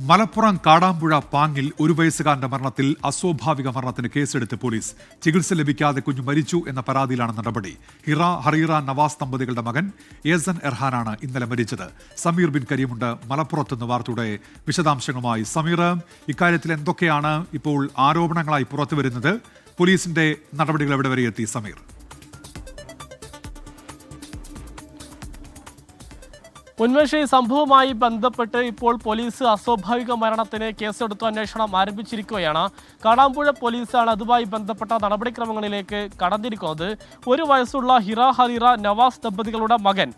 മലപ്പുറം കാടാമ്പുഴ പാങ്ങിൽ ഒരു വയസ്സുകാരന്റെ മരണത്തിൽ അസ്വാഭാവിക മരണത്തിന് കേസെടുത്ത് പോലീസ്. ചികിത്സ ലഭിക്കാതെ കുഞ്ഞു മരിച്ചു എന്ന പരാതിയിലാണ് നടപടി. ഹിറ ഹറീറ നവാസ് ദമ്പതികളുടെ മകൻ ഏസൻ എർഹാനാണ് ഇന്നലെ മരിച്ചത്. സമീർ ബിൻ കരീമുണ്ട്. മലപ്പുറത്തുനിന്ന് വാർത്തയുടെ വിശദാംശങ്ങളുമായി സമീർ ഇക്കാര്യത്തിൽ എന്തൊക്കെയാണ് ഇപ്പോൾ ആരോപണങ്ങളായി പുറത്തുവരുന്നത്? പോലീസിന്റെ നടപടികൾ എവിടെ വരെ എത്തി സമീർ? ഉന്മേഷ ഈ സംഭവവുമായി ബന്ധപ്പെട്ട് ഇപ്പോൾ പോലീസ് അസ്വാഭാവിക മരണത്തിന് കേസെടുത്തു അന്വേഷണം ആരംഭിച്ചിരിക്കുകയാണ്. കാടാമ്പുഴ പോലീസാണ് അതുമായി ബന്ധപ്പെട്ട നടപടിക്രമങ്ങളിലേക്ക് കടന്നിരിക്കുന്നത്. ഒരു വയസ്സുള്ള ഹിറ ഹറീറ നവാസ് ദമ്പതികളുടെ മകൻ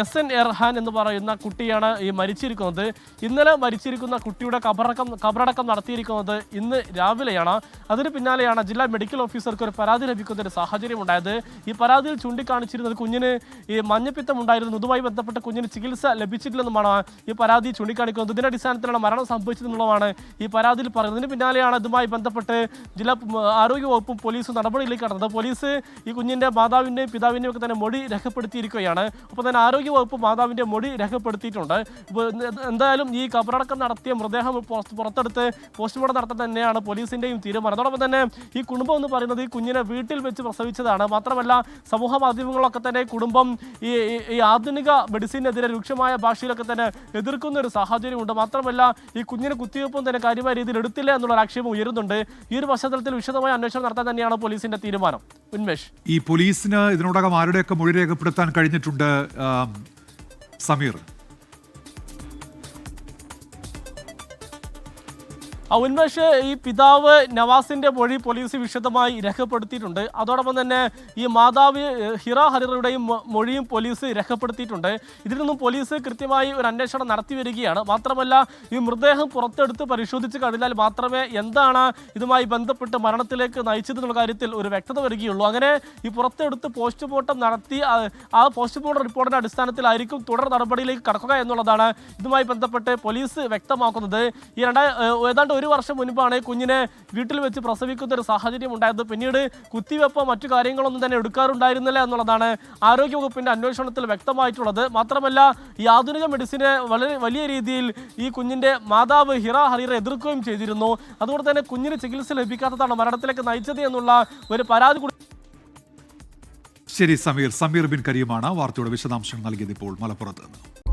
എസ് എൻ എർഹാൻ എന്ന് പറയുന്ന കുട്ടിയാണ് ഈ മരിച്ചിരിക്കുന്നത്. ഇന്നലെ മരിച്ചിരിക്കുന്ന കുട്ടിയുടെ കബറടക്കം കബറടക്കം നടത്തിയിരിക്കുന്നത് ഇന്ന് രാവിലെയാണ്. അതിന് പിന്നാലെയാണ് ജില്ലാ മെഡിക്കൽ ഓഫീസർക്ക് ഒരു പരാതി ലഭിക്കുന്ന ഒരു സാഹചര്യം ഉണ്ടായത്. ഈ പരാതിയിൽ ചൂണ്ടിക്കാണിച്ചിരുന്നത് കുഞ്ഞിന് ഈ മഞ്ഞപ്പിത്തം ഉണ്ടായിരുന്നു. ഇതുമായി ബന്ധപ്പെട്ട് കുഞ്ഞിന് ചികിത്സ ലഭിച്ചിട്ടില്ലെന്നുമാണ് ഈ പരാതി ചൂണ്ടിക്കാണിക്കുന്നത്. ഇതിന്റെ അടിസ്ഥാനത്തിലാണ് മരണം സംഭവിച്ചതെന്നുള്ളതാണ് ഈ പരാതിയിൽ പറയുന്നത്. ഇതിന് പിന്നാലെയാണ് ഇതുമായി ബന്ധപ്പെട്ട് ജില്ലാ ആരോഗ്യ വകുപ്പും പോലീസും നടപടിയിലേക്ക് കടന്നത്. പോലീസ് ഈ കുഞ്ഞിന്റെ മാതാവിന്റെയും പിതാവിന്റെയും ഒക്കെ തന്നെ മൊഴി രേഖപ്പെടുത്തിയിരിക്കുകയാണ്. അപ്പോൾ തന്നെ ആരോഗ്യ മാതാവിന്റെ മൊഴി രേഖപ്പെടുത്തിയിട്ടുണ്ട്. എന്തായാലും ഈ കബറടക്കം നടത്തിയ മൃതദേഹം പുറത്ത് പുറത്തെടുത്ത് പോസ്റ്റ്മോർട്ടം നടത്താൻ തന്നെയാണ് പോലീസിന്റെയും തീരുമാനം. അതോടൊപ്പം തന്നെ ഈ കുടുംബം എന്ന് പറയുന്നത് ഈ കുഞ്ഞിനെ വീട്ടിൽ വെച്ച് പ്രസവിച്ചതാണ്. മാത്രമല്ല സമൂഹ മാധ്യമങ്ങളൊക്കെ തന്നെ കുടുംബം ഈ ഈ- ആധുനിക മെഡിസിനെതിരെ രൂക്ഷമായ ഭാഷയിലൊക്കെ തന്നെ എതിർക്കുന്ന ഒരു സാഹചര്യമുണ്ട്. മാത്രമല്ല ഈ കുഞ്ഞിനെ കുത്തിവയ്പ്പും തന്നെ കാര്യമായ രീതിയിൽ എടുത്തില്ല എന്നുള്ള ആക്ഷേപം ഉയരുന്നുണ്ട്. ഈ ഒരു പശ്ചാത്തലത്തിൽ വിശദമായ അന്വേഷണം നടത്താൻ തന്നെയാണ് പോലീസിന്റെ തീരുമാനം. ഉന്മേഷ്. ഈ പോലീസിന് ഇതിനോടകം ആരുടെയൊക്കെ മൊഴി രേഖപ്പെടുത്താൻ കഴിഞ്ഞിട്ടുണ്ട്? സമീർ ഉന്മേഷ് ഈ പിതാവ് നവാസിന്റെ മൊഴി പോലീസ് വിശദമായി രേഖപ്പെടുത്തിയിട്ടുണ്ട്. അതോടൊപ്പം തന്നെ ഈ മാതാവ് ഹിറ ഹരിറയുടെയും മൊഴിയും പോലീസ് രേഖപ്പെടുത്തിയിട്ടുണ്ട്. ഇതിൽ നിന്നും പോലീസ് കൃത്യമായി ഒരു അന്വേഷണം നടത്തി വരികയാണ്. മാത്രമല്ല ഈ മൃതദേഹം പുറത്തെടുത്ത് പരിശോധിച്ച് കഴിഞ്ഞാൽ മാത്രമേ എന്താണ് ഇതുമായി ബന്ധപ്പെട്ട് മരണത്തിലേക്ക് നയിച്ചതെന്നുള്ള കാര്യത്തിൽ ഒരു വ്യക്തത വരികയുള്ളൂ. അങ്ങനെ ഈ പുറത്തെടുത്ത് പോസ്റ്റ്മോർട്ടം നടത്തി ആ- പോസ്റ്റ്മോർട്ടം റിപ്പോർട്ടിന്റെ അടിസ്ഥാനത്തിലായിരിക്കും തുടർ നടപടിയിലേക്ക് കടക്കുക എന്നുള്ളതാണ് ഇതുമായി ബന്ധപ്പെട്ട് പോലീസ് വ്യക്തമാക്കുന്നത്. ഈ രണ്ടായിരം ഏതാണ്ട് ഒരു വർഷം മുൻപാണ് കുഞ്ഞിനെ വീട്ടിൽ വെച്ച് പ്രസവിക്കുന്ന ഒരു സാഹചര്യം ഉണ്ടായത്. പിന്നീട് കുത്തിവെപ്പോ മറ്റു കാര്യങ്ങളൊന്നും തന്നെ എടുക്കാറുണ്ടായിരുന്നില്ല എന്നുള്ളതാണ് ആരോഗ്യവകുപ്പിന്റെ അന്വേഷണത്തിൽ വ്യക്തമായിട്ടുള്ളത്. മാത്രമല്ല ഈ ആധുനിക മെഡിസിനെ വളരെ വലിയ രീതിയിൽ ഈ കുഞ്ഞിന്റെ മാതാവ് ഹിറ ഹറീറ എതിർക്കുകയും ചെയ്തിരുന്നു. അതുകൊണ്ട് തന്നെ കുഞ്ഞിന് ചികിത്സ ലഭിക്കാത്തതാണ് മരണത്തിലേക്ക് നയിച്ചത് എന്നുള്ള ഒരു പരാതി കൂടി ശരി സമീർ. സമീർ ബിൻ കരീമാണ് വാർത്തയുടെ വിശദാംശങ്ങൾ നൽകിയത് ഇപ്പോൾ മലപ്പുറത്ത് നിന്ന്.